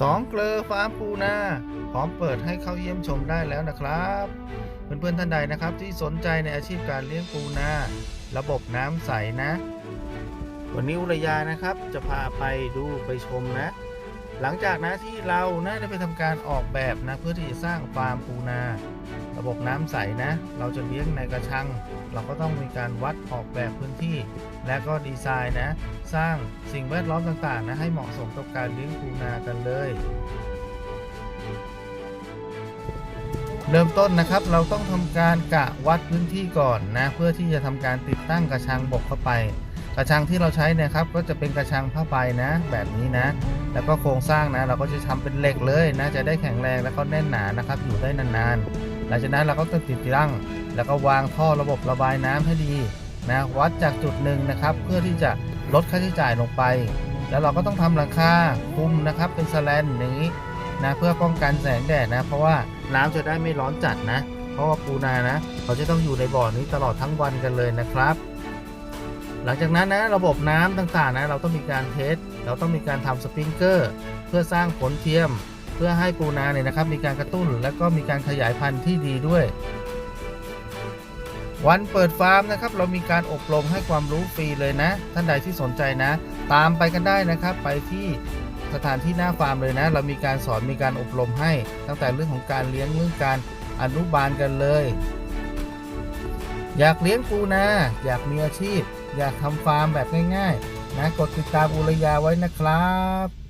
สองเกลอฟาร์มปูนาพร้อมเปิดให้เข้าเยี่ยมชมได้แล้วนะครับ เพื่อนๆท่านใดนะครับที่สนใจในอาชีพการเลี้ยงปูนาระบบน้ำใสนะ วันนี้อุรยานะครับจะพาไปดูไปชมนะ หลังจากนะที่เรานะได้ไปทำการออกแบบนะเพื่อที่จะสร้างฟาร์มปูนา ระบบน้ำใสนะ เราจะเลี้ยงในกระชัง เราก็ต้องมีการวัดออกแบบพื้นที่ และก็ดีไซน์นะ สร้างสิ่งแวดล้อมต่างๆนะให้เหมาะสมกับการเลี้ยงปูนากันเลย เริ่มต้นนะครับเราต้องทำการกะวัดพื้นที่ก่อนนะ เพื่อที่จะทำการติดตั้งกระชังบกเข้าไป กระชังที่เราใช้เนะครับ ก็จะเป็นกระชังผ้าใบนะ แบบนี้นะ แล้วก็โครงสร้างนะ เราก็จะทำเป็นเหล็กเลยนะ จะได้แข็งแรงแล้วก็แน่นหนานะครับ อยู่ได้นานๆ หลังจากนั้นเราก็ต้องติดตั้ง แล้วก็วางท่อระบบระบายน้ำให้ดีนะวัดจากจุดหนึ่งนะครับ เพื่อที่จะ ลดค่าใช้จ่ายลงไป แล้วเราก็ต้องทำหลังคาคุมนะครับเป็นสแลนอย่างนี้นะเพื่อป้องกันแสงแดดนะ เพราะว่าน้ำจะได้ไม่ร้อนจัดนะ เพราะว่าปูนานะ เขาจะต้องอยู่ในบ่อนี้ตลอดทั้งวันกันเลยนะครับ หลังจากนั้นนะระบบน้ำต่างๆนะเราต้องมีการเทสเราต้องมีการทำสปริงเกอร์เพื่อสร้างผลเทียม เพื่อให้ปูนาเนี่ยนะครับมีการกระตุ้น และก็มีการขยายพันธุ์ที่ดีด้วย วันเปิดฟาร์มนะครับ เรามีการอบรมให้ความรู้ฟรีเลยนะ ท่านใดที่สนใจนะ ตามไปกันได้นะครับ ไปที่สถานที่หน้าฟาร์มเลยนะ เรามีการสอนมีการอบรมให้ ตั้งแต่เรื่องของการเลี้ยงเรื่องการอนุบาลกันเลย อยากเลี้ยงปูนาอยากมีอาชีพ อยากทำฟาร์มแบบง่ายๆนะกดติดตามอุรยาไว้นะครับ